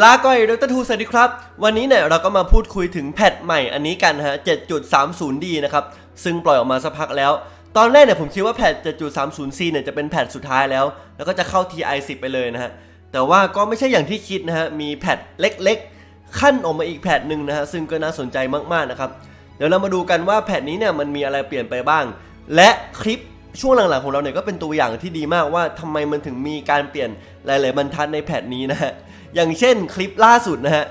ลาก่อยดรทูสวัสดีครับ วันนี้เนี่ยเราก็มาพูดคุยถึงแพทใหม่อันนี้กันนะฮะ 7.30D นะครับ ซึ่งปล่อยออกมาสักพักแล้ว ตอนแรกเนี่ยผมคิดว่าแพท 7.30C เนี่ยจะเป็นแพทสุดท้ายแล้ว แล้วก็จะเข้า TI 10 ไปเลยนะฮะ แต่ว่าก็ไม่ใช่อย่างที่คิดนะฮะ มีแพทเล็กๆ ขั้นออกมาอีกแพทหนึ่งนะฮะ ซึ่งก็น่าสนใจมากๆนะครับ เดี๋ยวเรามาดูกันว่าแพทนี้เนี่ยมันมีอะไรเปลี่ยนไปบ้าง และคลิปช่วงหลังๆของเราเนี่ยก็เป็นตัวอย่างที่ดีมากว่าทำไมมันถึงมีการเปลี่ยนหลาย ๆ บรรทัดในแพทนี้นะฮะ อย่างเช่นคลิปล่าสุดนะฮะ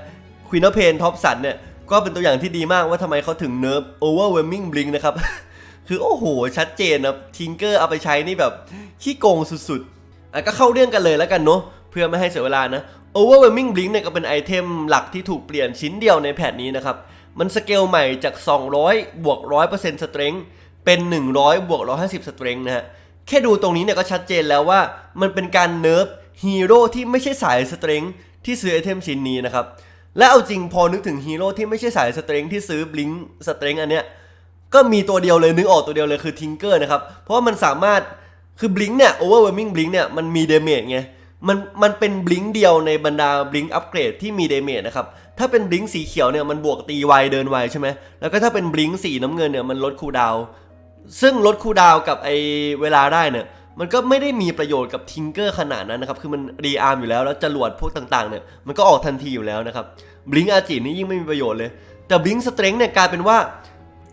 ควีนเพนท็อปสันเนี่ยก็เป็นตัวอย่างที่ดีมากว่าทำไมเขาถึงเนิร์ฟโอเวอร์เวมมิงบลิงนะครับ คือโอ้โห ชัดเจนนะทิงเกอร์เอาไปใช้นี่แบบขี้โกงสุดๆอะก็เข้าเรื่องกันเลยแล้วกันเนาะเพื่อไม่ให้เสียเวลานะ Overwhelming Blink เนี่ยก็เป็นไอเทมหลักที่ถูกเปลี่ยนชิ้นเดียวในแพทนี้นะครับ มันสเกลใหม่จาก 200 บวก 100% strength เป็น 100 บวก 150 strength นะฮะแค่ดูตรงนี้เนี่ยก็ชัดเจนแล้วว่ามันเป็นการเนิร์ฟฮีโร่ที่ไม่ใช่สายสเตรง ที่ซื้อไอเทมชิ้นนี้นะครับ และเอาจริงพอนึกถึงฮีโร่ที่ไม่ใช่สายสเตรงที่ซื้อบลิงสเตรงอันเนี้ยก็มีตัวเดียวเลยนึกออกตัวเดียวเลยคือทิงเกอร์นะครับ เพราะว่ามันสามารถคือบลิงเนี่ยโอเวอร์เวมิงบลิงเนี่ยมันมีเดเมจไงมันมันเป็นบลิงเดียวในบรรดาบลิงอัปเกรดที่มีเดเมจนะครับ ถ้าเป็นบลิงสีเขียวเนี่ยมันบวกตีไวเดินไวใช่ไหมแล้วก็ถ้าเป็นบลิงสีน้ำเงินเนี่ยมันลดคูดาว ซึ่งลดคูดาวกับไอเวลาได้เนี่ย มันก็ไม่ได้มีประโยชน์กับทิงเกอร์ขนาดนั้นนะครับ คือมันรีอาร์มอยู่แล้วแล้วจรวดพวกต่างๆเนี่ยมันก็ออกทันทีอยู่แล้วนะครับบลิงอาจินี่ยิ่งไม่มีประโยชน์เลย แต่บลิงสเตร n งเนี่ยกลายเป็นว่า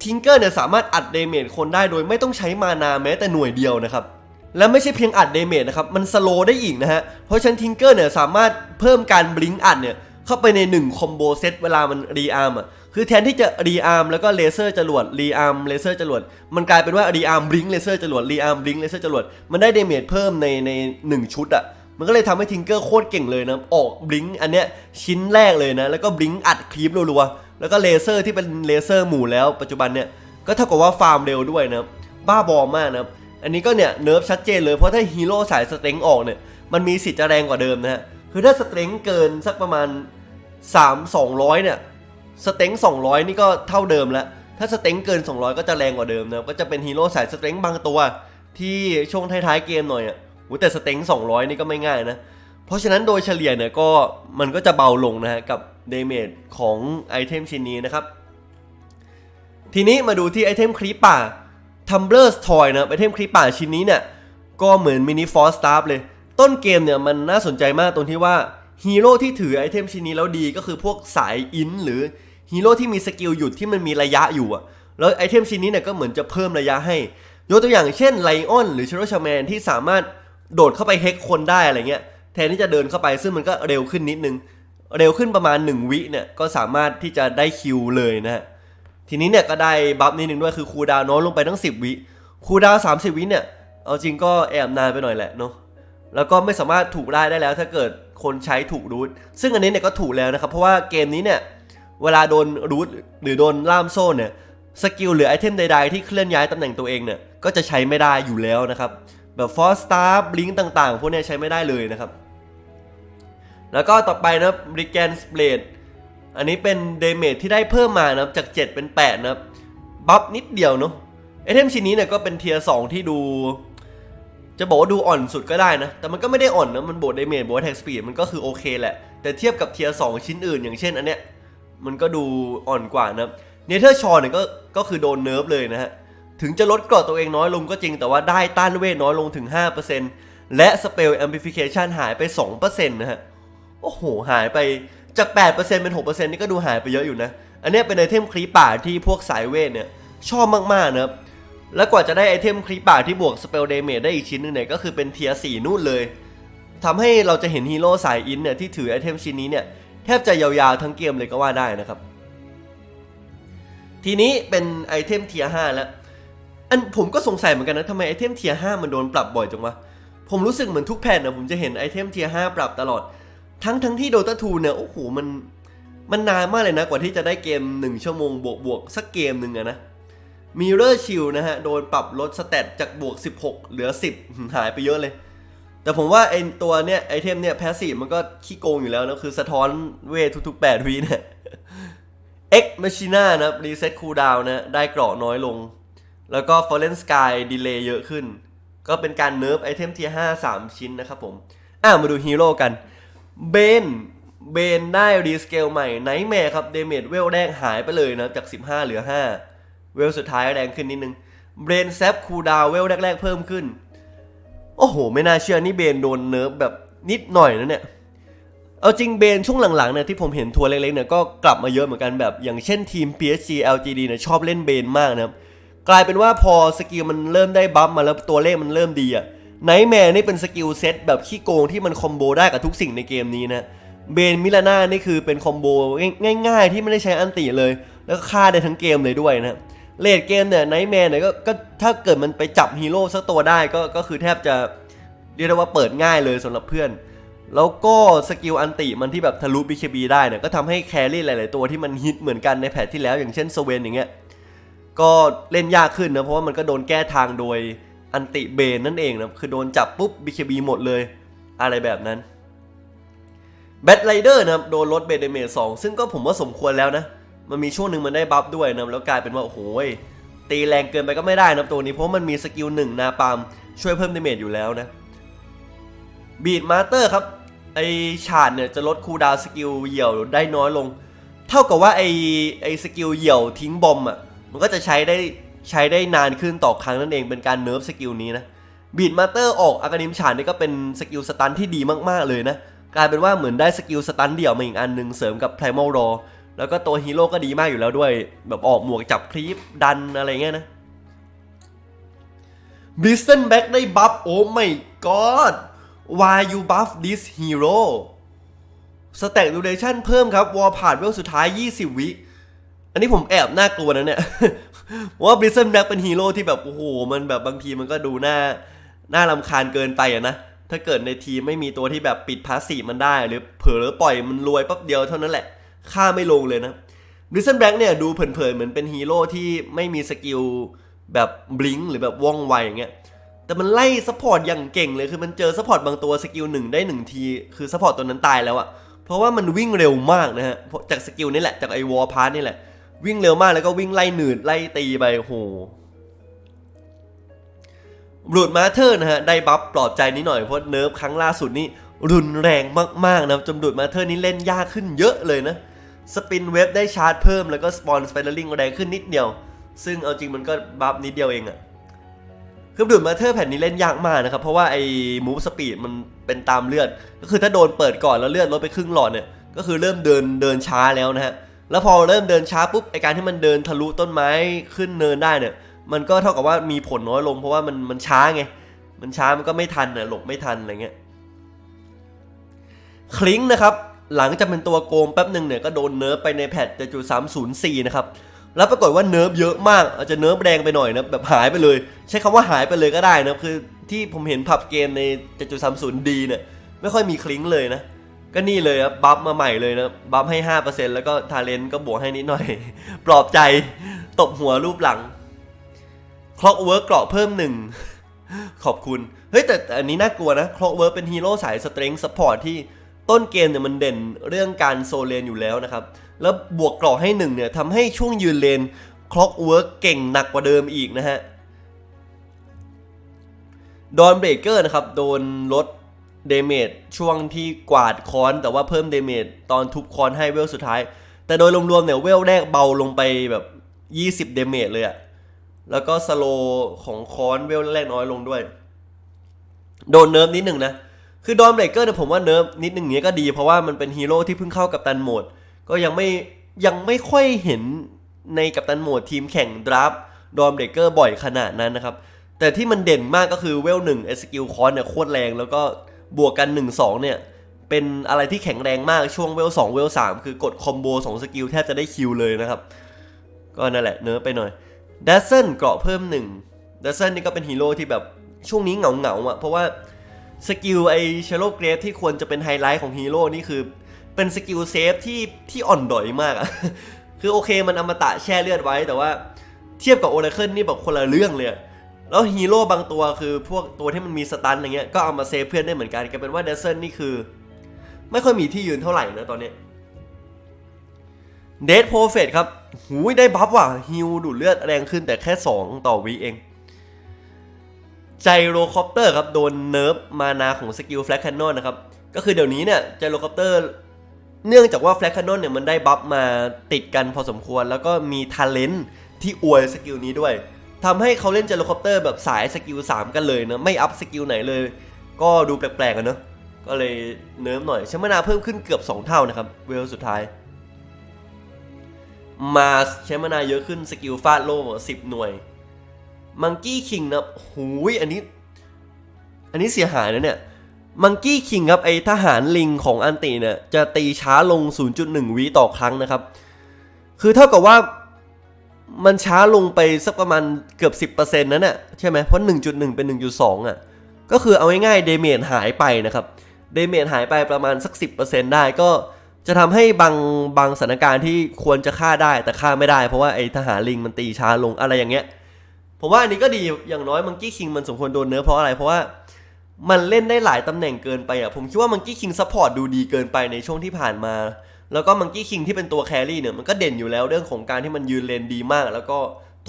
ทิงเกอร์เนี่ยสามารถอัดเดเมจคนได้โดยไม่ต้องใช้มานาแม้แต่หน่วยเดียวนะครับและไม่ใช่เพียงอัดเดเมจนะครับ มันสโลได้อีกนะฮะ เพราะฉะนันทิงเกอร์เนี่ยสามารถเพิ่มการบลิงอัดเนี่ย เข้าไปใน 1 คอมโบเซตเวลามันรีอาร์มอะคือแทนที่จะรีอาร์มแล้วก็เลเซอร์จรวดรีอาร์มเลเซอร์จรวดมันกลายเป็นว่ารีอาร์มบลิงเลเซอร์จรวดรีอาร์มบลิงเลเซอร์จรวดมันได้เดเมจเพิ่มในในหนึ่งชุดอะมันก็เลยทำให้ทิงเกอร์โคตรเก่งเลยนะ ออกบลิงอันเนี้ยชิ้นแรกเลยนะ แล้วก็บลิงอัดคลีปรัวๆ แล้วก็เลเซอร์ที่เป็นเลเซอร์หมู่แล้วปัจจุบันเนี่ย ก็เท่ากับว่าฟาร์มเร็วด้วยนะ บ้าบอมากนะ อันนี้ก็เนี่ยเนิร์ฟชัดเจนเลย เพราะถ้าฮีโร่สายสเต็งออกเนี่ย มันมีสิทธิ์จะแรงกว่าเดิมนะฮะ คือถ้าสเต็งเกินสักประมาณ 3 200 เนี่ย สเต็ง200 นี่ก็เท่าเดิมแล้ว ถ้าสเต็งเกิน 200 ก็จะแรงกว่าเดิมนะก็จะเป็นฮีโร่สายสเต็งบางตัว ที่ช่วงท้ายๆเกมหน่อยอะโหแต่สเต็ง200 นี่ก็ไม่ง่ายนะ เพราะฉะนั้นโดยเฉลี่ยเนี่ยก็มันก็จะเบาลงนะฮะกับเดเมจของไอเทมชิ้นนี้นะครับ ทีนี้มาดูที่ไอเทมคลีปป่า Tumblr's Toy นะไอเทมคลีปป่าชิ้นนี้เนี่ยก็เหมือนมินิฟอสตาร์เลย ต้นเกมเนี่ยมันน่าสนใจมากตรงที่ว่าฮีโร่ที่ถือไอเทมชิ้นนี้แล้วดีก็คือพวกสายอินหรือ ฮีโร่ที่มีสกิลหยุดที่มันมีระยะอยู่อะแล้วไอเทมชิ้นนี้เนี่ยก็เหมือนจะเพิ่มระยะให้ ยกตัวอย่างเช่นไลออนหรือเชโรชาแมนที่สามารถโดดเข้าไปเฮกคนได้อะไรเงี้ยแทนที่จะเดินเข้าไปซึ่งมันก็เร็วขึ้นนิดนึง เร็วขึ้นประมาณ 1 วิเนี่ยก็สามารถที่จะได้คิวเลยนะฮะทีนี้เนี่ยก็ได้บัฟนิดนึงด้วยคือคูดาวน้อยลงไปทั้ง 10 วิคูดาวน์30 วิเนี่ยเอาจริงก็แอบนานไปหน่อยแหละเนาะแล้วก็ไม่สามารถถูกได้ได้แล้วถ้าเกิดคนใช้ถูกรูทซึ่งอันนี้เนี่ยก็ถูกแล้วนะครับเพราะว่าเกมนี้เนี่ย เวลาโดนรูทหรือโดนล่ามโซ่เนี่ยสกิลหรือไอเทมใดๆที่เคลื่อนย้ายตำแหน่งตัวเองเนี่ยก็จะใช้ไม่ได้อยู่แล้วนะครับ แบบฟอสตาร์บลิงต่างๆ พวกเนี้ยใช้ไม่ได้เลยนะครับ แล้วก็ต่อไปนะบริแกนสเปรดอันนี้เป็นเดเมจที่ได้เพิ่มมานะครับจาก 7 เป็น 8 นะครับบัฟนิดเดียวเนาะไอเทมชิ้นนี้เนี่ยก็เป็นเทียร์สที่ดู จะบอกว่าดูอ่อนสุดก็ได้นะ แต่มันก็ไม่ได้อ่อนนะ มันบวกเดเมจบวกแท็กสปีดมันก็คือโอเคแหละ แต่เทียบกับเทียร์สชิ้นอื่นอย่างเช่นอันเนี้ย มันก็ดูอ่อนกว่านะเนเธอร์ชอเนี่ยก็ก็คือโดนเนิร์ฟเลยนะฮะ ถึงจะลดเกราะตัวเองน้อยลงก็จริงแต่ว่าได้ต้านเวทน้อยลงถึง 5%และสเปลแอมพลิฟิเคชันหายไป 2%นะฮะ โอ้โห หายไปจาก 8%เป็น 6%นี่ก็ดูหายไปเยอะอยู่นะ อันนี้เป็นไอเทมคลีปป่าที่พวกสายเวทเนี่ยชอบมากๆนะครับแล้วกว่าจะได้ไอเทมคลีปป่าที่บวกสเปลเดเมจได้อีกชิ้นหนึงเนี่ยก็คือเป็นเทียร์4นู่นเลยทำให้เราจะเห็นฮีโร่สายอินเนี่ยที่ถือไอเทมชิ้นนี้เนี่ย ทบจะยาวๆทั้งเกมเลยก็ว่าได้นะครับ ทีนี้เป็นไอเทมเทียร์5แล้ว อันผมก็สงสัยเหมือนกันนะทำไมไอเทมเทียร์5มันโดนปรับบ่อยจังวะ ผมรู้สึกเหมือนทุกแผ่นนะผมจะเห็นไอเทมเทียร์5ปรับตลอด ทั้งทั้งที่โดตาทูเนี่ยโอ้โหมันมันนานมากเลยนะกว่าที่จะได้เกม 1 ชั่วโมงบวกบวกสักเกมหนึ่งอะนะมีเรอร์ชิลนะฮะ โดนปรับลดสเตตจากบวก 16 เหลือ 10 หายไปเยอะเลย แต่ผมว่าไอตัวเนี่ยไอเทมเนี่ยแพสซีฟมันก็ขี้โกงอยู่แล้วนะคือสะท้อนเวททุกๆ 8 วิเนี่ย X Machina นะรีเซ็ตคูลดาวน์นะได้เกราะน้อยลง แล้วก็ Fallen Sky ดีเลย์เยอะขึ้น ก็เป็นการเนิร์ฟไอเทมที่5 3 ชิ้นนะครับผม อะมาดูฮีโร่กันเบนเบนได้รีสเกลใหม่ไนท์แมร์ครับเดเมจเวลแรกหายไปเลยนะ จาก 15 เหลือ 5 เวลสุดท้ายแรงขึ้นนิดนึงเบรนแซปคูลดาวเวลแรก ๆ เพิ่มขึ้น โอ้โห ไม่น่าเชื่อนี่เบนโดนเนิร์ฟแบบนิดหน่อยนะเนี่ย เอาจริงเบนช่วงหลังๆเนี่ยที่ผมเห็นทัวร์เล็กๆเนี่ยก็กลับมาเยอะเหมือนกันแบบ อย่างเช่นทีม PSG LGD เนี่ยชอบเล่นเบนมากนะครับกลายเป็นว่าพอสกิลมันเริ่มได้บัฟมาแล้วตัวเลขมันเริ่มดีอะไนท์แมร์นี่เป็นสกิลเซตแบบขี้โกงที่มันคอมโบได้กับทุกสิ่งในเกมนี้นะเบนมิลาน่านี่คือเป็นคอมโบง่ายๆ ที่ไม่ได้ใช้อันติเลย แล้วก็ฆ่าได้ทั้งเกมเลยด้วยนะ เลดเกมเนี่ยไนท์แมร์เนี่ยก็ถ้าเกิดมันไปจับฮีโร่สักตัวได้ก็ก็คือแทบจะเรียกได้ว่าเปิดง่ายเลยสำหรับเพื่อน แล้วก็สกิลอันติมันที่แบบทะลุ BKB ได้เนี่ยก็ทำให้แครี่หลาย ๆ ตัวที่มันฮิตเหมือนกันในแพทที่แล้วอย่างเช่นสเวนอย่างเงี้ยก็เล่นยากขึ้นนะเพราะว่ามันก็โดนแก้ทางโดยอันติเบนนั่นเองนะคือโดนจับปุ๊บ BKB หมดเลย อะไรแบบนั้นแบทไรเดอร์นะครับโดนลดเบเดเมจสองซึ่งก็ผมว่าสมควรแล้วนะ มันมีช่วงหนึ่งมันได้บัฟด้วยนะแล้วกลายเป็นว่าโอ้โหตีแรงเกินไปก็ไม่ได้นะตัวนี้เพราะมันมีสกิลหนึ่งนาปามช่วยเพิ่มเดเมจอยู่แล้วนะบีดมาสเตอร์ครับไอฉาดเนี่ยจะลดคูดาวสกิลเหี่ยวได้น้อยลง เท่ากับว่าไอไอสกิลเหี่ยวทิ้งบอมอะมันก็จะใช้ได้ใช้ได้นานขึ้นต่อครั้งนั่นเองเป็นการเนิร์ฟสกิลนี้นะบีดมาสเตอร์ออกอากานิมฉานนี่ก็เป็นสกิลสตันที่ดีมากๆเลยนะกลายเป็นว่าเหมือนได้สกิลสตันเดี่ยวมาอีกอันหนึ่งเสริมกับไพรม a ลรอ แล้วก็ตัวฮีโร่ก็ดีมากอยู่แล้วด้วย แบบออกหมวกจับคลีปดันอะไรเงี้ยนะบริสตันแบ็กได้บัฟ โอ้ไม่กอด why you buff this hero สแต็กดูเรชั่นเพิ่มครับ วอลผ่านเวลสุดท้าย 20 วิ อันนี้ผมแอบน่ากลัวนะเนี่ยว่าบริสตันแบ็กเป็นฮีโร่ที่แบบ โอ้โห มันแบบบางทีมันก็ดูน่าน่ารำคาญเกินไปอะนะ ถ้าเกิดในทีมไม่มีตัวที่แบบปิดพาสซีมันได้ หรือเผลอปล่อยมันรวยปั๊บเดียวเท่านั้นแหละ ค่าไม่ลงเลยนะบริสตันแบ็กเนี่ยดูเผินๆเหมือนเป็นฮีโร่ที่ไม่มีสกิลแบบบลิงหรือแบบว่องไวอย่างเงี้ยแต่มันไล่ซัพพอร์ตอย่างเก่งเลยคือมันเจอซัพพอร์ตบางตัวสกิลหนึ่งได้หนึ่งทีคือซัพพอร์ตตัวนั้นตายแล้วอะเพราะว่ามันวิ่งเร็วมากนะฮะจากสกิลนี่แหละจากไอวอลพาร์นี่แหละ วิ่งเร็วมากแล้วก็วิ่งไล่หนืดไล่ตีไปโหบรูดมาเธอร์นะฮะได้บัฟปลอบใจนิดหน่อยเพราะเนิร์ฟครั้งล่าสุดนี่รุนแรงมากๆนะจนบรูดมาเธอร์นี่เล่นยากขึ้นเยอะเลยนะ สปินเว็บได้ชาร์จเพิ่มแล้วก็สปอนสเปเดอร์ลิงแรงขึ้นนิดเดียว ซึ่งเอาจริงมันก็บัฟนิดเดียวเองอะคือดูดมาเธอร์แผ่นนี้เล่นยากมากนะครับ เพราะว่าไอ้มูฟสปีดมันเป็นตามเลือด ก็คือถ้าโดนเปิดก่อนแล้วเลือดลดไปครึ่งหลอดเนี่ยก็คือเริ่มเดินเดินช้าแล้วนะฮะแล้วพอเริ่มเดินช้าปุ๊บไอการที่มันเดินทะลุต้นไม้ขึ้นเนินได้เนี่ย มันก็เท่ากับว่ามีผลน้อยลงเพราะว่ามันมันช้าไงมันช้ามันก็ไม่ทันน่ะหลบไม่ทันอะไรเงี้ยคลิงนะครับ หลังจากเป็นตัวโกงแป๊บหนึ่งเนี่ยก็โดนเนิร์ฟไปในแพทจุดสามศูนย์สี่นะครับ แล้วปรากฏว่าเนิร์ฟเยอะมาก อาจจะเนิร์ฟแรงไปหน่อยนะแบบหายไปเลย ใช้คำว่าหายไปเลยก็ได้นะคือที่ผมเห็นผับเกมในจุดสามศูนย์ดีเนี่ยไม่ค่อยมีคลิงเลยนะ ก็นี่เลยครับบัฟมาใหม่เลยนะบัฟให้ห้าเปอร์เซ็นต์แล้วก็ทาเลนก็บวกให้นิดหน่อย ปลอบใจตบหัวรูปหลังคล็อกเวิร์กเกราะเพิ่มหนึ่งขอบคุณ เฮ้ยแต่อันนี้น่ากลัวนะคล็อกเวิร์กเป็นฮีโร่สายสเตรงสปอร์ตที่ ต้นเกมเนี่ยมันเด่นเรื่องการโซเลนอยู่แล้วนะครับ แล้วบวกกราะให้หนึ่งเนี่ยทำให้ช่วงยืนเลนคล็อกเวิร์กเก่งหนักกว่าเดิมอีกนะฮะดอนเบรกเกอร์นะครับ โดนลดเดเมจช่วงที่กวาดคอน แต่ว่าเพิ่มเดเมจตอนทุบคอนให้เวลสุดท้าย แต่โดยรวมๆเนี่ยเวลแรกเบาลงไปแบบ 20 เดเมจเลยอะแล้วก็สโลของคอนเวลแรกน้อยลงด้วย โดนเนิร์ฟนิดหนึ่งนะ คือดอนเบรกเกอร์เนี่ยผมว่าเนิร์ฟนิดหนึ่งเนี้ยก็ดี เพราะว่ามันเป็นฮีโร่ที่เพิ่งเข้ากับตันโหมด ก็ยังไม่ยังไม่ค่อยเห็นในกับตันโหมดทีมแข่งดราฟดอนเบรกเกอร์บ่อยขนาดนั้นนะครับ แต่ที่มันเด่นมากก็คือเวลหนึ่งเอสกิลคอนเนี่ยโคตรแรง แล้วก็บวกกัน 1 2 เนี่ย เป็นอะไรที่แข็งแรงมากช่วงเวล2เวล3คือกดคอมโบ2สกิลแทบจะได้คิวเลยนะครับ ก็นั่นแหละเนื้อไปหน่อยดัซเซนเกราะเพิ่ม1ดัซเซนนี่ก็เป็นฮีโร่ที่แบบช่วงนี้เหงาเหงาๆอะเพราะว่า สกิลไอเชโลเกรฟที่ควรจะเป็นไฮไลท์ของฮีโร่นี่คือเป็นสกิลเซฟที่ที่อ่อนดอยมากอะคือโอเคมันอมตะแช่เลือดไว้แต่ว่าเทียบกับโอราเคิลนี่แบบคนละเรื่องเลยแล้วฮีโร่บางตัวคือพวกตัวที่มันมีสตันอะไรเงี้ยก็เอามาเซฟเพื่อนได้เหมือนกันกลายเป็นว่าเดซเซนนี่คือ ไม่ค่อยมีที่ยืนเท่าไหร่นะตอนนี้เดดโพเฟตครับหูได้บัฟว่ะฮิวดูดเลือดแรงขึ้นแต่แค่ 2 ต่อวิเอง ไจโรคอปเตอร์ครับโดนเนิร์ฟมานาของสกิลแฟลกแคนนอนนะครับ ก็คือเดี๋ยวนี้เนี่ยไจโรคอปเตอร์เนื่องจากว่าแฟลกคานอนเนี่ยมันได้บัฟมาติดกันพอสมควร แล้วก็มีท a เลน t ที่อวยสกิลนี้ด้วยทำให้เขาเล่นเจโรคอปเตอร์แบบสายสกิล3 กันเลยนะไม่อัพสกิลไหนเลย ก็ดูแปลกๆกันเนอะก็เลยเนิร์ฟหน่อยชมนาเพิ่มขึ้นเกือบ 2 เท่านะครับเวลสุดท้ายมาใช้มานาเยอะขึ้นสกิลฟาดโล่สิบหน่วย มังกี้คิงนะหูยอันนี้ อันนี้เสียหายนะเนี่ยมังกี้คิงครับไอทหารลิงของอันติเนี่ยจะตีช้าลง 0.1 วิต่อครั้งนะครับ คือเท่ากับว่ามันช้าลงไปสักประมาณเกือบ 10%นั่นน่ะใช่ไหมเพราะ 1.1 เป็น 1.2 อะ ก็คือเอาง่ายๆเดเมจหายไปนะครับเดเมจหายไปประมาณสัก 10%ได้ก็จะทำให้บางบางสถานการณ์ที่ควรจะฆ่าได้แต่ฆ่าไม่ได้ เพราะว่าไอ้ทหารลิงมันตีช้าลงอะไรอย่างเงี้ย ผมว่าอันนี้ก็ดีอย่างน้อยมังกี้คิงมันสมควรโดนเนื้อเพราะอะไรเพราะว่ามันเล่นได้หลายตำแหน่งเกินไปอะผมคิดว่ามังกี้คิงซัพพอร์ตดูดีเกินไปในช่วงที่ผ่านมา แล้วก็มังกี้คิงที่เป็นตัวแครี่เนี่ยมันก็เด่นอยู่แล้วเรื่องของการที่มันยืนเลนดีมาก แล้วก็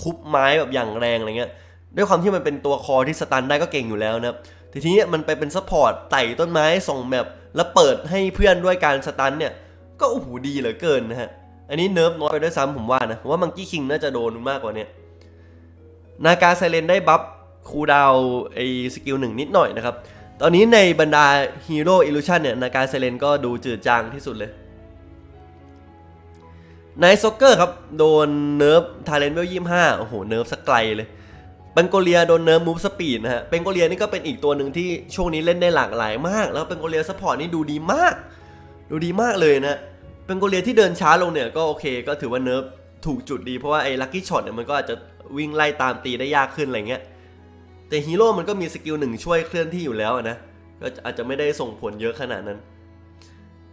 ทุบไม้แบบอย่างแรงอะไรเงี้ยด้วยความที่มันเป็นตัวคอที่สตันได้ก็เก่งอยู่แล้วนะครับทีนี้มันไปเป็นซัพพอร์ตไต่ต้นไม้ส่งแบบแล้วเปิดให้เพื่อนด้วยการสตันเนี่ยก็โอ้โหดีเหลือเกินนะฮะอันนี้เนิร์ฟน้อยไปด้วยซ้ำผมว่านะว่ามังกี้คิงน่าจะโดนมากกว่านี้ย นาการไซเลนได้บัฟคูดาวไอสกิลหนึ่งนิดหน่อยนะครับ ตอนนี้ในบรรดาฮีโร่อิลูชันเนี่ย นาการไซเลนก็ดูจืดจางที่สุดเลยนายซ็อกเกอร์ครับ โดนเนิร์ฟทาเลนเวลยี่ห้าโอ้โห เนิร์ฟสักไกลเลยเปนโกเลียโดนเนิร์ฟมูฟสปีดนะฮะเปนโกเลียนี่ก็เป็นอีกตัวหนึ่งที่ช่วงนี้เล่นได้หลากหลายมาก แล้วเปนโกเลียซัพพอร์ตนี่ดูดีมาก ดูดีมากเลยนะเป็นโกเลียที่เดินช้าลงเนี่ยก็โอเค ก็ถือว่าเนิร์ฟถูกจุดดีเพราะว่าไอ้ลัคกี้ช็อตเนี่ยมันก็อาจจะ วิ่งไล่ตามตีได้ยากขึ้นอะไรเงี้ยแต่ฮีโร่มันก็มีสกิลหนึ่งช่วยเคลื่อนที่อยู่แล้วนะก็อาจจะไม่ได้ส่งผลเยอะขนาดนั้น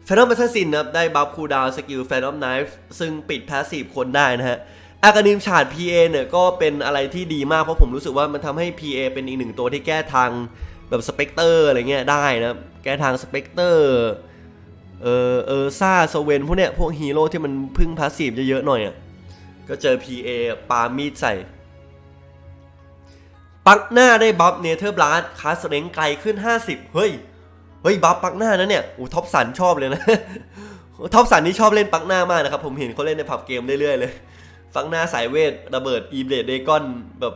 แฟนอมแอสซินนะครับได้บัฟคูดาวสกิลแฟนอมไนฟ์ซึ่งปิดแพสซีฟคนได้นะฮะอากานิมชาด PA เนี่ยก็เป็นอะไรที่ดีมากเพราะผมรู้สึกว่ามันทำให้ PA เป็นอีกหนึ่งตัวที่แก้ทางแบบสเปกเตอร์อะไรเงี้ยได้นะแก้ทางสเปกเตอร์เออเออซ่าสเวนพวกเนี้ยพวกฮีโร่ที่มันพึ่งพาสซีฟเยอะๆหน่อยอะ ก็เจอ PA ปามีดใส่ ปักหน้าได้บัฟเนเธอร์บลัสคาสเรงไกลขึ้น 50 เฮ้ย เฮ้ยบัฟปักหน้านะเนี่ยโอ้ท็อปสันชอบเลยนะ ท็อปสันนี่ชอบเล่นปักหน้ามากนะครับ ผมเห็นเขาเล่นในผับเกมเรื่อยๆเลยปักหน้าสายเวทระเบิดอีเบลดเดกอนแบบ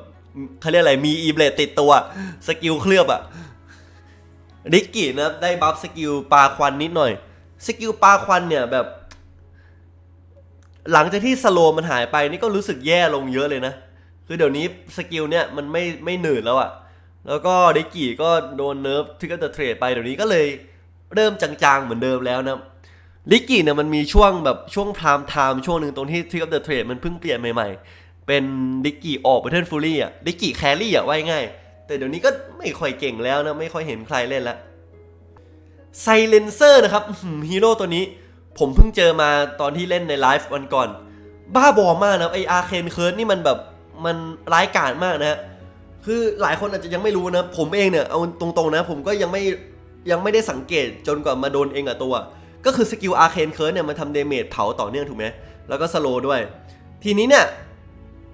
เขาเรียกอะไรมีอีเบลดติดตัวสกิลเคลือบอะริกกี้นะได้บัฟสกิลปาควันนิดหน่อย สกิลปาควันเนี่ยแบบ หลังจากที่สโลมันหายไปนี่ก็รู้สึกแย่ลงเยอะเลยนะ คือเดี๋ยวนี้สกิลเนี่ยมันไม่ไม่หนืดแล้วอะแล้วก็ดิกกี้ก็โดนเนิร์ฟที่ก็จะเทรดไปเดี๋ยวนี้ก็เลยเริ่มจางๆเหมือนเดิมแล้วนะดิกกี้เนี่ยมันมีช่วงแบบช่วงพรามไทม์ช่วงหนึ่งตรงที่ที่กับเดอะเทรดมันเพิ่งเปลี่ยนใหม่ๆ เป็นดิกกี้ออกไปเทิร์นฟูลี่อะดิกกี้แครี่อะว่าง่าย แต่เดี๋ยวนี้ก็ไม่ค่อยเก่งแล้วนะไม่ค่อยเห็นใครเล่นล้วไซเลนเซอร์นะครับฮีโร่ตัวนี้ ผมเพิ่งเจอมาตอนที่เล่นในไลฟ์วันก่อน บ้าบอมากนะไออาร์เคนเคิร์ดนี่มันแบบมันร้ายกาจมากนะคือหลายคนอาจจะยังไม่รู้นะ ผมเองเนี่ยเอาตรงๆนะ ผมก็ยังไม่ยังไม่ได้สังเกตจนกว่ามาโดนเองกับตัว ก็คือสกิลอาร์เคนเคิร์ดเนี่ยมันทำเดเมจเผาต่อเนื่องถูกไหมแล้วก็สโลด้วย ทีนี้เนี่ย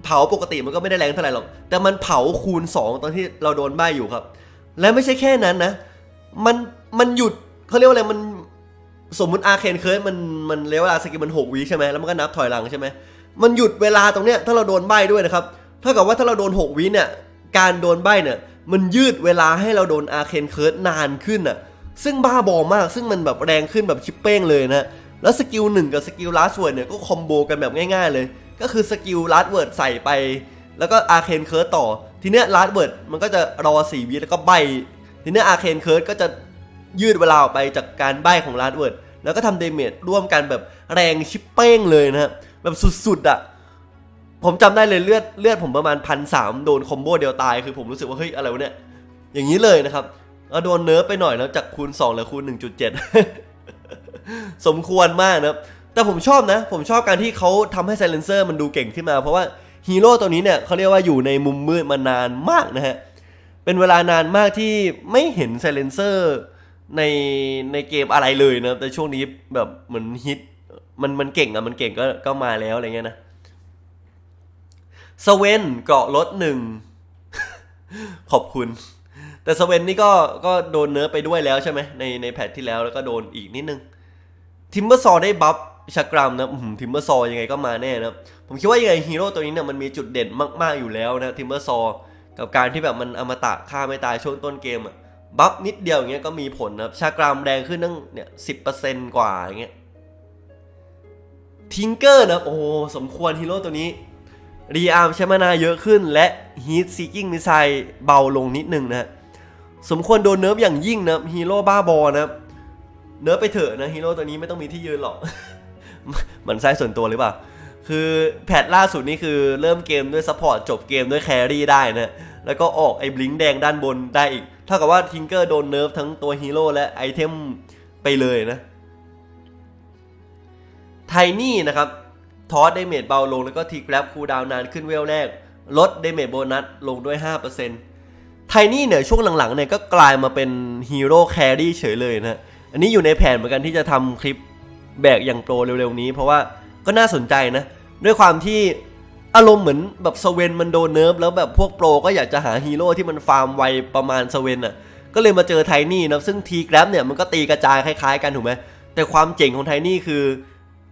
เผาปกติมันก็ไม่ได้แรงเท่าไหร่หรอก แต่มันเผาคูณ 2 ตอนที่เราโดนบ้าอยู่ครับ และไม่ใช่แค่นั้นนะ มันมันหยุดเขาเรียกว่าอะไรมัน สมมุติอาเคนเคิร์ดมันมันเรียกว่าสกิลมัน6วิใช่ไหมแล้วมันก็นับถอยหลังใช่ไหมมันหยุดเวลาตรงเนี้ยถ้าเราโดนใบด้วยนะครับเท่ากับว่าถ้าเราโดน 6 วิเนี่ยการโดนใบเนี่ยมันยืดเวลาให้เราโดนอาเคนเคิร์ดนานขึ้นอะซึ่งบ้าบอมาก ซึ่งมันแบบแรงขึ้นแบบชิปเป้งเลยนะแล้วสกิลหนึ่งกับสกิลลาสเวิร์ดเนี่ยก็คอมโบกันแบบง่ายๆเลย ก็คือสกิลลาสเวิร์ดใส่ไป แล้วก็อาเคนเคิร์ดต่อ ทีเนี้ยลาสเวิร์ดมันก็จะรอ4วิแล้วก็ใบทีเนี้ยอาเคนเคิร์ดก็จะ ยืดเวลาออกไปจากการใบของลาสเวิร์ดแล้วก็ทำเดเมจร่วมกันแบบแรงชิปเป้งเลยนะฮะแบบสุดๆอะ่ะผมจำได้เลยเลือดเลือดผมประมาณพันสามโดนคอมโบเดียวตายคือผมรู้สึกว่าเฮ้ยอะไรวะเนี่ยอย่างนี้เลยนะครับแล้วโดนเนิร์ฟไปหน่อยแล้วจากคูณ2เหลือคูณ 1.7 สมควรมากนะครับแต่ผมชอบนะ ผมชอบการที่เขาทำให้ไซเลนเซอร์มันดูเก่งขึ้นมา เพราะว่าฮีโร่ตัวนี้เนี่ยเขาเรียกว่าอยู่ในมุมมืดมานานมากนะฮะเป็นเวลานานมากที่ไม่เห็นไซเลนเซอร์ ในในเกมอะไรเลยนะแต่ช่วงนี้แบบเหมือนฮิตมันมันเก่งอะมันเก่งก็ก็มาแล้วอะไรเงี้ยนะสเวนเกาะรถหนึ่งขอบคุณ แต่สเวนนี่ก็ก็โดนเนื้อไปด้วยแล้วใช่ไหมในในแพทที่แล้วแล้วก็โดนอีกนิดนึงทิมเบอร์ซอได้บัฟชากรัมนะทิมเบอร์ซอยังไงก็มาแน่นะผมคิดว่ายังไงฮีโร่ตัวนี้เนี่ยมันมีจุดเด่นมาก ๆอยู่แล้วนะทิมเบอร์ซอกับการที่แบบมันอมตะฆ่าไม่ตายช่วงต้นเกมอะ บัฟนิดเดียวอย่างเงี้ยก็มีผลนะครับ ชากรามแดงขึ้นตั้งเนี่ยสิบเปอร์เซนต์กว่าอย่างเงี้ยทิงเกอร์นะโอ้สมควรฮีโร่ตัวนี้ รีอาร์มใช้มานาเยอะขึ้น และฮีทซีกิ้งมิไซเบาลงนิดนึงนะสมควรโดนเนิร์ฟอย่างยิ่งนะฮีโร่บ้าบอนะเนิร์ฟไปเถอะนะฮีโร่ตัวนี้ไม่ต้องมีที่ยืนหรอกเหมือนไซส์ส่วนตัวหรือเปล่า คือแพทล่าสุดนี่คือเริ่มเกมด้วยซัพพอร์ตจบเกมด้วยแครี่ได้นะแล้วก็ออกไอ้บลิงแดงด้านบนได้อีก เท่ากับว่าทิงเกอร์โดนเนิร์ฟทั้งตัวฮีโร่และไอเทมไปเลยนะ ไทนี่นะครับทอสเดเมจเบาลงแล้วก็ทีแกรบคูดาวน์นานขึ้นเวลแรก ลดเดเมจโบนัสลงด้วย 5%ไทนี่เนี่ยช่วงหลังๆเนี่ยก็กลายมาเป็นฮีโร่แครี่เฉยเลยนะอันนี้อยู่ในแผนเหมือนกันที่จะทำคลิปแบกอย่างโปรเร็วๆนี้ เพราะว่าก็น่าสนใจนะ ด้วยความที่ อารมณ์เหมือนแบบสเวนมันโดนเนิร์ฟแล้วแบบพวกโปรก็อยากจะหาฮีโร่ที่มันฟาร์มไวประมาณสเวนอะก็เลยมาเจอไทนี่นะซึ่งทีแกร็บเนี่ยมันก็ตีกระจายคล้ายๆกันถูกไหมแต่ความเจ๋งของไทนี่คือ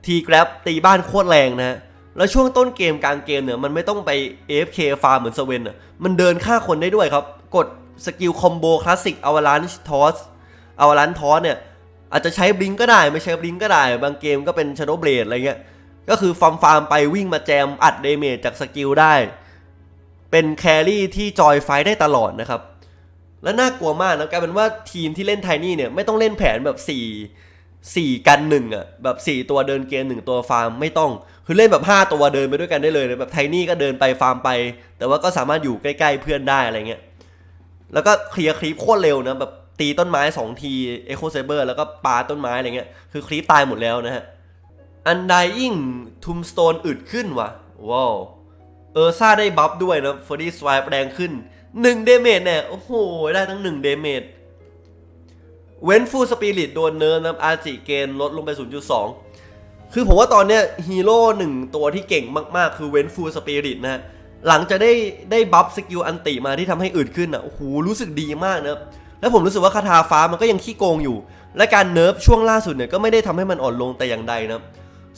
ทีแกร็บตีบ้านโคตรแรงนะแล้วช่วงต้นเกมกลางเกมเนี่ยมันไม่ต้องไป AFK ฟาร์มเหมือนสเวนอะมันเดินฆ่าคนได้ด้วยครับ กดสกิลคอมโบคลาสสิกอวาลานช์ทอสอวาลานทอสเนี่ยอาจจะใช้บลิงก็ได้ไม่ใช้บลิงก็ได้ บางเกมก็เป็นช a โ o w เบ a ดอะไรเงี้ย ก็คือฟาร์มฟาร์มไปวิ่งมาแจมอัดเดเมจจากสกิลได้ เป็นแครี่ที่จอยไฟได้ตลอดนะครับ และน่ากลัวมากนะกลายเป็นว่าทีมที่เล่นไทนี่เนี่ยไม่ต้องเล่นแผนแบบ 4 4 กันหนึ่งอะแบบ 4 ตัวเดินเกม 1 ตัวฟาร์มไม่ต้อง คือเล่นแบบ 5 ตัวเดินไปด้วยกันได้เลยแบบไทนี่ก็เดินไปฟาร์มไป แต่ว่าก็สามารถอยู่ใกล้ๆเพื่อนได้อะไรเงี้ยแล้วก็เคลียร์คลิปโคตรเร็วนะแบบตีต้นไม้ 2 ทีเอโคเซเบอร์แล้วก็ปาต้นไม้อะไรเงี้ยคือคลิปตายหมดแล้วนะฮะ อันดอิงทูมสโตนอึดขึ้นว่ะว้าว เออซ่าได้บัฟด้วยนะฟอร์ดี้สวายแรงขึ้น1เดเมจเนี่ย โอ้โห ได้ทั้ง1เดเมจเว้นฟูสปิริตโดนเนิร์ฟนะอาจิเกนลดลงไป 0.2 คือผมว่าตอนเนี้ยฮีโร่หนึ่งตัวที่เก่งมาก ๆ คือเว้นฟูสปิริตนะฮะหลังจะได้ได้บัฟสกิลอันติมาที่ทำให้อืดขึ้นอะโอ้โหรู้สึกดีมากนะแล้วผมรู้สึกว่าคาถาฟ้ามันก็ยังขี้โกงอยู่ และการเนิร์ฟช่วงล่าสุดเนี่ยก็ไม่ได้ทำให้มันอ่อนลงแต่อย่างใดนะครับ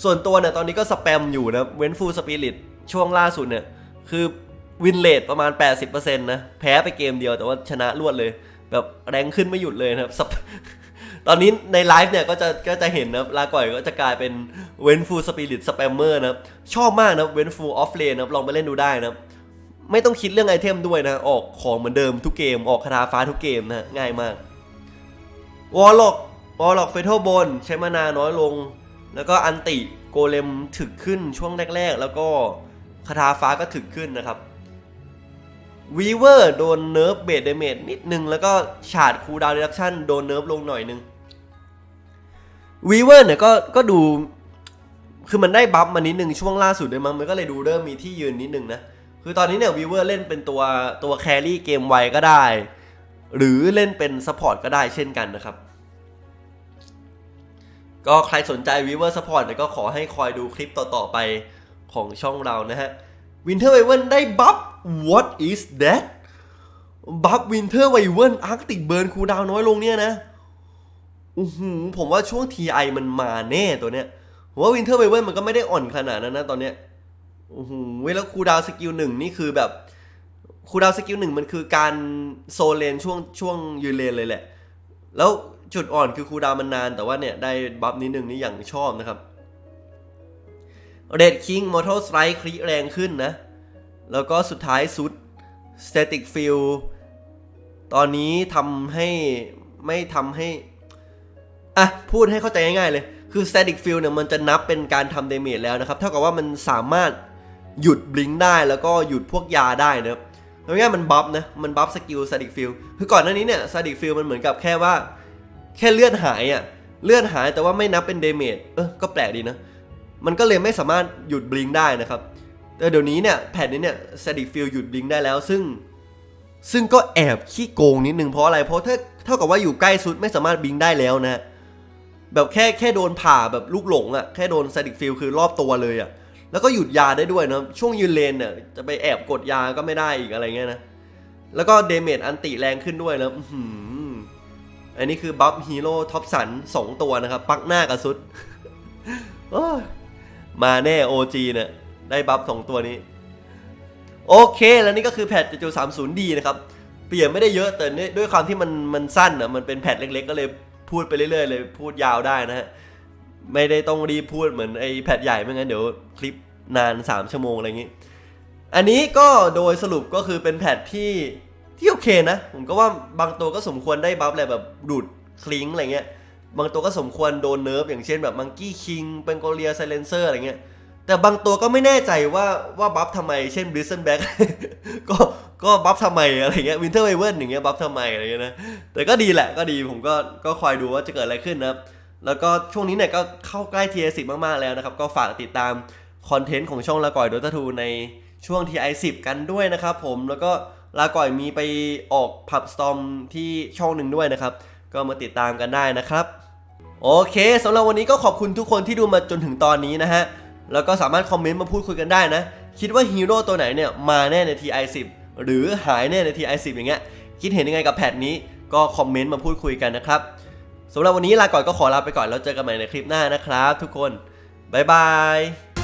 ส่วนตัวเนี่ยตอนนี้ก็สแปมอยู่นะเว้นฟูลสปิริตช่วงล่าสุดเนี่ย คือวินเลทประมาณ 80%นะแพ้ไปเกมเดียวแต่ว่าชนะรวดเลย แบบแรงขึ้นไม่หยุดเลยนะครับตอนนี้ในไลฟ์เนี่ยก็จะก็จะเห็นนะลาก่อยก็จะกลายเป็นเวนฟูสปิริตสแปมเมอร์นะชอบมากนะเวนฟูออฟเลนนะลองไปเล่นดูได้นะไม่ต้องคิดเรื่องไอเทมด้วยนะ ออกของเหมือนเดิมทุกเกม ออกคาถาฟ้าทุกเกมนะง่ายมากวอลล็อกวอลล็อกเฟเทลบนใช้มานาน้อยลง แล้วก็อันติโกเลมถึกขึ้นช่วงแรก ๆ แล้วก็คาถาฟ้าก็ถึกขึ้นนะครับวีเวอร์โดนเนิร์ฟเบดเดเมจนิดนึง แล้วก็ฉาดคูดาวเดดักชั่นโดนเนิร์ฟลงหน่อยนึงวีเวอร์เนี่ยก็ก็ดู คือมันได้บัฟมานิดนึงช่วงล่าสุดเลยมั้งมันก็เลยดูเริ่มมีที่ยืนนิดนึงนะ คือตอนนี้เนี่ยวีเวอร์เล่นเป็นตัวตัวแครี่เกมไวก็ได้ หรือเล่นเป็นซัพพอร์ตก็ได้เช่นกันนะครับ ก็ใครสนใจวีเวอร์ซัพพอร์ตเนี่ยก็ขอให้คอยดูคลิปต่อๆไปของช่องเรานะฮะวินเทอร์ไวเวนได้บัฟ what is that บัฟวินเทอร์ไวเวนอาร์กติกเบิร์นคูดาวน้อยลงเนี่ยนะโอ้โหผมว่าช่วง TI มันมาแน่ตัวเนี้ยผมว่าวินเทอร์ไวเวนมันก็ไม่ได้อ่อนขนาดนั้นนะตอนเนี้ยอ้โหแล้วคูดาวสกิลหนึ่งนี่คือแบบคูดาวสกิลหนึ่งมันคือการโซเลนช่วงช่วงยืนเลนเลยแหละ แล้ว จุดอ่อนคือคูดามันนาน แต่ว่าเนี่ยได้บัฟนิดนึงนี่อย่างชอบนะครับเรดคิงมอเตอร์สไตร์คลิแรงขึ้นนะ แล้วก็สุดท้ายสุดสเตติกฟิลตอนนี้ทำให้ไม่ทำให้ อะ พูดให้เข้าใจง่ายๆเลย คือ static field เนี่ยมันจะนับเป็นการทำ damage แล้วนะครับ เท่ากับว่ามันสามารถหยุดบลิงได้แล้วก็หยุดพวกยาได้นะครับเอาง่ายมันบัฟนะ มันบัฟสกิล static field คือก่อนหน้านี้เนี่ย static field มันเหมือนกับแค่ว่า แค่เลือดหายอะ่ะเลือดหายแต่ว่าไม่นับเป็น damage เออก็แปลกดีนะ มันก็เลยไม่สามารถหยุดบลิงได้นะครับ แต่เดี๋ยวนี้เนี่ยแผ่นนี้เนี่ย static field หยุดบลิงได้แล้วซึ่ง ซึ่งก็แอบขี้โกงนิดนึงเพราะอะไรเพราะถ้าเท่ากับว่าอยู่ใกล้สุดไม่สามารถบลิงได้แล้วนะ แบบแค่แค่โดนผ่าแบบลูกหลงอะ่ะแค่โดน static field คือรอบตัวเลยอะ่ะแล้วก็หยุดยาได้ด้วยนะช่วงยืนเลนเนี่ยจะไปแอบกดยาก็ไม่ได้อีกอะไรเงี้ยนะแล้วก็เดเมจอันติแรงขึ้นด้วยนะ อันนี้คือบัฟฮีโร่ท็อปสัน2ตัวนะครับ ปักหน้ากับซุดมาแน่ OG เนี่ยได้บัฟสองตัวนี้ โอเค แล้วนี่ก็คือแพท 7.30D นย์ดีนะครับ เปลี่ยนไม่ได้เยอะแต่ด้วยความที่มันมันสั้นอะมันเป็นแพทเล็ก ๆ ก็เลยพูดไปเรื่อยๆเลย พูดยาวได้นะฮะไม่ได้ต้องรีบพูดเหมือนไอ้แพทใหญ่ไม่งั้นเดี๋ยวคลิปนาน 3 ชั่วโมงอะไรอย่างนี้ อันนี้ก็โดยสรุปก็คือเป็นแพทที่ ที่โอเคนะ ผมก็ว่าบางตัวก็สมควรได้บัฟอะไรแบบดูดคลิงอะไรเงี้ย บางตัวก็สมควรโดนเนิร์ฟอย่างเช่นแบบมังกี้คิงเป็นโกเลียไซเลนเซอร์อะไรเงี้ย แต่บางตัวก็ไม่แน่ใจว่าว่าบัฟทำไม เช่นบริสเซนแบ็กก็ก็บัฟทำไมอะไรเงี้ยวินเทอร์เวเวิร์นอย่างเงี้ยบัฟทำไมอะไรเงี้ยนะ แต่ก็ดีแหละก็ดีผมก็ก็คอยดูว่าจะเกิดอะไรขึ้นนะครับแล้วก็ช่วงนี้เนี่ยก็เข้าใกล้ TI 10มาก ๆ แล้วนะครับ ก็ฝากติดตามคอนเทนต์ของช่องละก่อยโดตาทูในช่วง TI 10กันด้วยนะครับผมแล้วก็ ลาก่อยมีไปออกผับสตอมที่ช่องหนึ่งด้วยนะครับ ก็มาติดตามกันได้นะครับ โอเคสำหรับวันนี้ก็ขอบคุณทุกคนที่ดูมาจนถึงตอนนี้นะฮะ แล้วก็สามารถคอมเมนต์มาพูดคุยกันได้นะ คิดว่าฮีโร่ตัวไหนเนี่ยมาแน่ใน TI 10 หรือหายแน่ใน TI 10 อย่างเงี้ย คิดเห็นยังไงกับแพทนี้ก็คอมเมนต์มาพูดคุยกันนะครับสำหรับวันนี้ลาก่อนก็ขอลาไปก่อนแล้วเจอกันใหม่ในคลิปหน้านะครับ ทุกคน บ๊ายบาย